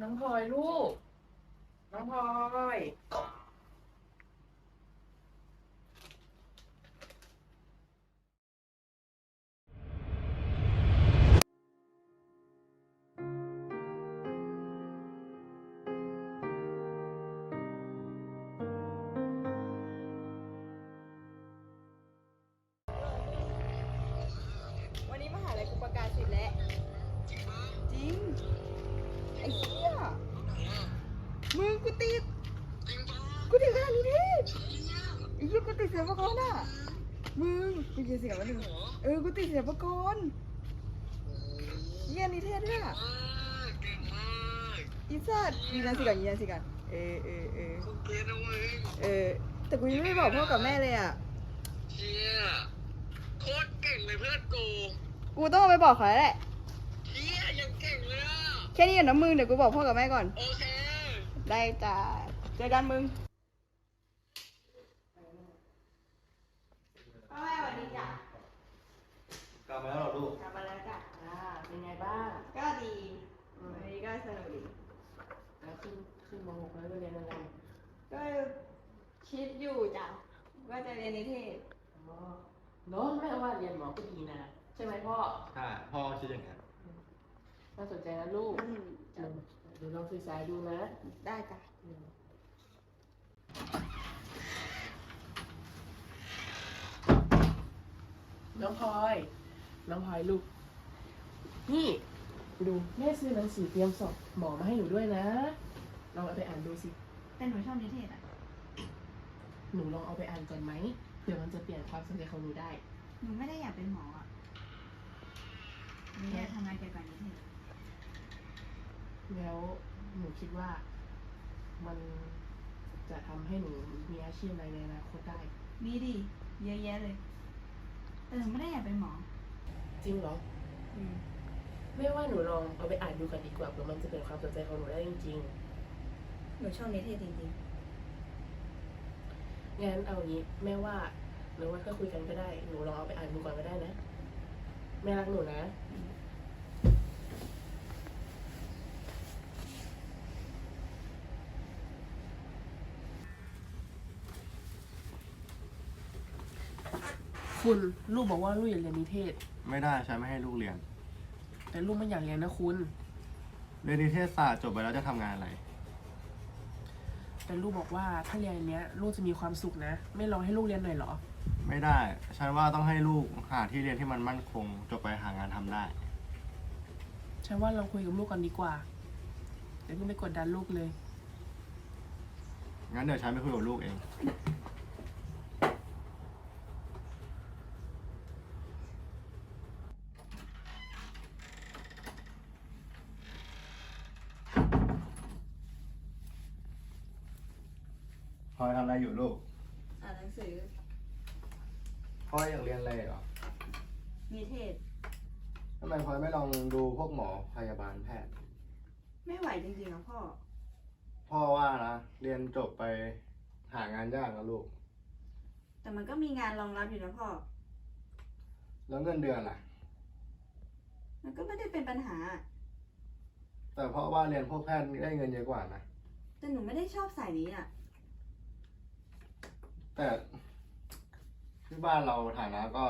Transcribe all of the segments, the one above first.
น้องพลอยลูก น้องพลอย วันนี้มหาลัยกูประกาศสิทธิ์แล้ว จริง ไอ้เหี้ย มึงกูติดกูติดคณะนิเทศไอ้เหี้ยกูติดเสียประกรน่ะ มึงกูยินเสียงวันหนึ่งเออ กูติดเสียประกรเหี้ยนิเทศด้วยอะอีสัตว์ยืนยันสิก่อนยืนยันสิก่อนเออเออเออเออ แต่กูยังไม่บอกพ่อกับแม่เลยอะ เชี่ยโคตรเก่งเลยเพื่อนกูกูต้องเอาไปบอกเขาแล้วแหละ เชี่ยยังเก่งเลยอะ แค่นี้ก่อนนะมึงเดี๋ยวกูบอกพ่อกับแม่ก่อน โอเค ได้จ้าเจอกันมึงพ่อแม่สวัสดีจ้ะกลับมาแล้วเหรอลูกกลับมาแล้วจ้ะอ่าเป็นไงบ้าง ก็ดีวันนี้ก็สนุกดีแล้วขึ้นขึ้นมหกแล้วไปเรียนอะไรก็คิดอยู่จ้ะว่าจะเรียนนิเทศอ๋อเน้องแม่ว่าเรียนหมอก็ดีนะ ใช่ไหมพ่อใช่พ่อคิดอย่างนั้นน่าสนใจนะลูกอืมอืม เดี๋ยวลองศึกษาดูนะ ได้จ้ะอืมน้องพลอย น้องพลอยลูก นี่ ดูแม่ซื้อหนังสือเตรียมสอบหมอมาให้หนูด้วยนะ ลองเอาไปอ่านดูสิ แต่หนูชอบนิเทศอะ หนูลองเอาไปอ่านก่อนไหมเผื่อมันจะเปลี่ยนความสนใจของหนูได้ หนูไม่ได้อยากเป็นหมออะหนูอยากทำงานเกี่ยวกับนิเทศ แล้วหนูคิดว่ามันจะทำให้หนูมีอาชีพอะไรในอนาคตได้ มีดิ เยอะแยะเลย แต่หนูไม่ได้อยากเป็นหมอ จริงเหรอ อืม ไม่ว่าหนูลองเอาไปอ่านดูกันดีกว่าเผื่อมันจะเปลี่ยนความสนใจของหนูได้จริงหนูชอบนิเทศจริงๆงั้นเอางี้แม่ว่าหรือว่าก็คุยกันก็ได้ หนูลองเอาไปอ่านดูก่อนก็ได้นะแม่รักหนูนะ คุณลูกบอกว่าลูกอยากเรียนนิเทศ ไม่ได้ฉันไม่ให้ลูกเรียน แต่ลูกไม่อยากเรียนนะคุณ เรียนนิเทศศาสตร์จบไปแล้วจะทำงานอะไร แต่ลูกบอกว่าถ้าเรียนอันเนี้ยลูกจะมีความสุขนะ ไม่ลองให้ลูกเรียนหน่อยเหรอ ไม่ได้ ฉันว่าต้องให้ลูกหาที่เรียนที่มันมั่นคง จบไปหางานทำได้ ฉันว่าเราคุยกับลูกกันดีกว่า เดี๋ยวเพิ่งไปกดดันลูกเลย งั้นเดี๋ยวฉันไปคุยกับลูกเอง พลอยทำอะไรอยู่ลูกๆอ่านหนังสือพลอยอยากเรียนอะไรเหรอนิเทศ ทำไมพลอยไม่ลองดูพวกหมอพยาบาลแพทย์ ไม่ไหวจริงๆนะพ่อ พ่อว่านะเรียนจบไปหางานยากนะลูก แต่มันก็มีงานรองรับอยู่นะพ่อ แล้วเงินเดือนล่ะ มันก็ไม่ได้เป็นปัญหา แต่เพราะว่าเรียนพวกแพทย์ได้เงินเยอะกว่านะ แต่หนูไม่ได้ชอบสายนี้อะ แต่ที่บ้านเราฐานะก็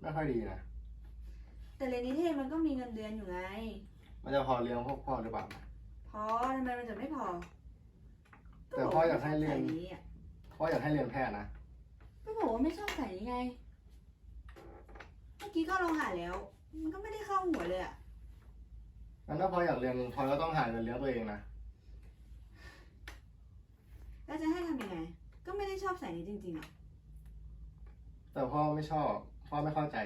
ไม่ค่อยดีนะ แต่เรียนนิเทศมันก็มีเงินเดือนอยู่ไง มันจะพอเลี้ยงพวกพ่อหรือเปล่า พอทำไมมันจะไม่พอแต่พ่ออยากให้เรียนก็บอกว่าไม่ชอบสายนี้อะพ่ออยากให้เรียนแพทย์นะ ก็บอกว่าไม่ชอบสายนี้ไง เมื่อกี้ก็ลองหาแล้ว มันก็ไม่ได้เข้าหัวเลยอะงั้นถ้าพ่ออยากเรียนพ่อก็ต้องหาเงินเลี้ยงตัวเองนะ แล้วจะให้ทำยังไง ก็ไม่ได้ชอบสายนี้จริงๆอะแต่พ่อไม่ชอบ พ่อไม่เข้าใจ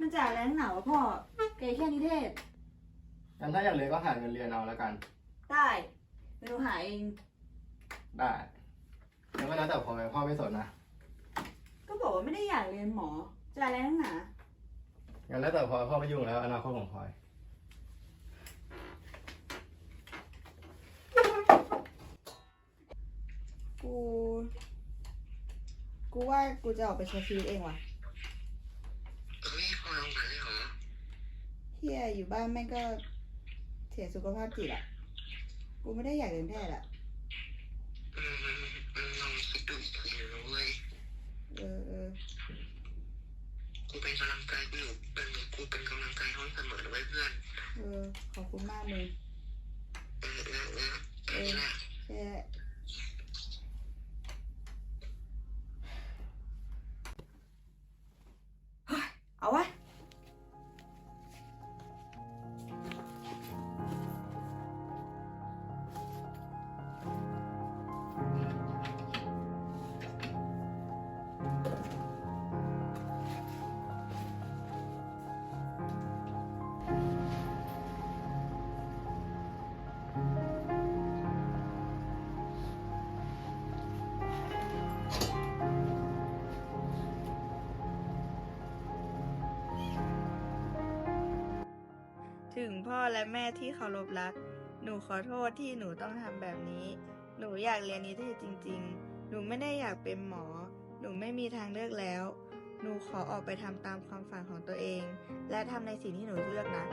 มันจะอะไรนักหนาวะพ่อเกยแค่นิเทศ งั้นถ้าอยากเรียนก็หาเงินเรียนเอาแล้วกัน ได้ไปดูหาเอง ได้ แล้วก็แล้วแต่พ่อไหมพ่อไม่สนนะ ก็บอกว่าไม่ได้อยากเรียนหมอ จะอะไรนักหนา งั้นแล้วแต่พ่อพ่อไม่ยุ่งแล้วอนาคตของพลอย กู กู ว่ากูจะออกไปใช้ชีวิตเองว่ะเฮ้ยพลอยเอาไหนเหรอทฮียอยู่บ้านแม่งก็เสียสุขภาพจิตอะกูไม่ได้อยากเรียนแพทย์อะเออเออลองคิดดูอีกทีหนึงนะเว้ยเออเออกูเป็นกำลังใจกูอยู่เป็นกูเป็นกำลังใจให้เสมอเลยเว้ยเพื่อนเออขอบคุณมากมึงเออเออเออแค่นี้แหละ ถึงพ่อและแม่ที่เคารพรัก หนูขอโทษที่หนูต้องทำแบบนี้ หนูอยากเรียนนิเทศจริง ๆ หนูไม่ได้อยากเป็นหมอ หนูไม่มีทางเลือกแล้ว หนูขอออกไปทำตามความฝันของตัวเอง และทำในสิ่งที่หนูเลือกนะ